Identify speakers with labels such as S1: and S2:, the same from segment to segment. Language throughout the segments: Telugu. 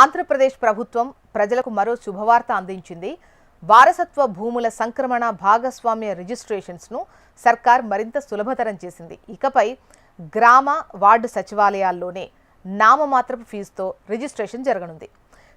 S1: ఆంధ్రప్రదేశ్ ప్రభుత్వం ప్రజలకు మరో శుభవార్త అందించింది. వారసత్వ భూముల సంక్రమణ భాగస్వామ్య రిజిస్ట్రేషన్స్ను సర్కార్ మరింత సులభతరం చేసింది. ఇకపై గ్రామ వార్డు సచివాలయాల్లోనే నామమాత్రపు ఫీజుతో రిజిస్ట్రేషన్ జరగనుంది.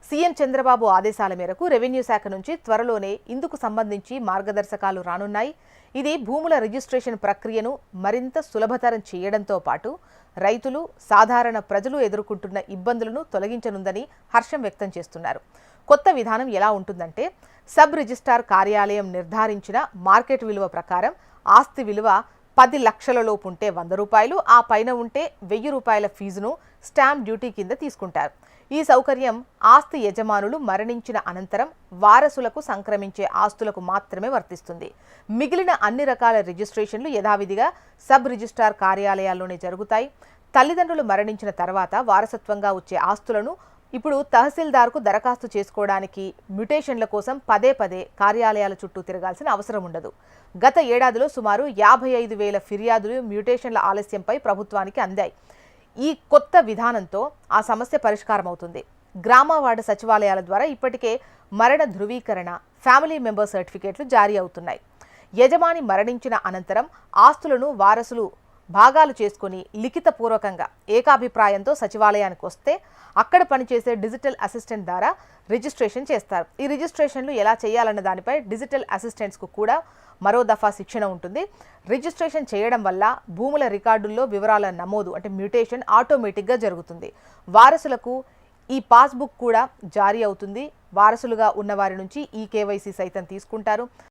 S1: సీఎం చంద్రబాబు ఆదేశాల మేరకు రెవెన్యూ శాఖ నుంచి త్వరలోనే ఇందుకు సంబంధించి మార్గదర్శకాలు రానున్నాయి. ఇది భూముల రిజిస్ట్రేషన్ ప్రక్రియను మరింత సులభతరం చేయడంతో పాటు రైతులు సాధారణ ప్రజలు ఎదుర్కొంటున్న ఇబ్బందులను తొలగించనుందని హర్షం వ్యక్తం చేస్తున్నారు. కొత్త విధానం ఎలా ఉంటుందంటే సబ్ రిజిస్ట్రార్ కార్యాలయం నిర్ధారించిన మార్కెట్ విలువ ప్రకారం ఆస్తి విలువ పది లక్షలలోపు ఉంటే వంద రూపాయలు ఆ పైన ఉంటే వెయ్యి రూపాయల ఫీజును స్టాంప్ డ్యూటీ కింద తీసుకుంటారు. ఈ సౌకర్యం ఆస్తి యజమానులు మరణించిన అనంతరం వారసులకు సంక్రమించే ఆస్తులకు మాత్రమే వర్తిస్తుంది. మిగిలిన అన్ని రకాల రిజిస్ట్రేషన్లు యథావిధిగా సబ్ రిజిస్ట్రార్ కార్యాలయాల్లోనే జరుగుతాయి. తల్లిదండ్రులు మరణించిన తర్వాత వారసత్వంగా వచ్చే ఆస్తులను ఇప్పుడు తహసీల్దార్కు దరఖాస్తు చేసుకోవడానికి మ్యుటేషన్ల కోసం పదే పదే కార్యాలయాల చుట్టూ తిరగాల్సిన అవసరం ఉండదు. గత ఏడాదిలో సుమారు యాభై ఐదు వేల ఫిర్యాదులు మ్యుటేషన్ల ఆలస్యంపై ప్రభుత్వానికి అందాయి. ఈ కొత్త విధానంతో ఆ సమస్య పరిష్కారం అవుతుంది గ్రామ వార్డు సచివాలయాల ద్వారా ఇప్పటికే మరణ ధృవీకరణ ఫ్యామిలీ మెంబర్ సర్టిఫికేట్లు జారీ అవుతున్నాయి. యజమాని మరణించిన అనంతరం ఆస్తులను వారసులు భాగాలు చేసుకుని లిఖితపూర్వకంగా ఏకాభిప్రాయంతో సచివాలయానికి వస్తే అక్కడ పనిచేసే డిజిటల్ అసిస్టెంట్ ద్వారా రిజిస్ట్రేషన్ చేస్తారు. ఈ రిజిస్ట్రేషన్లు ఎలా చేయాలన్న దానిపై డిజిటల్ అసిస్టెంట్స్కు కూడా మరో దఫా శిక్షణ ఉంటుంది. రిజిస్ట్రేషన్ చేయడం వల్ల భూముల రికార్డుల్లో వివరాల నమోదు అంటే మ్యూటేషన్ ఆటోమేటిక్గా జరుగుతుంది. వారసులకు ఈ పాస్బుక్ కూడా జారీ అవుతుంది. వారసులుగా ఉన్న వారి నుంచి ఈ కేవైసీ సైతం తీసుకుంటారు.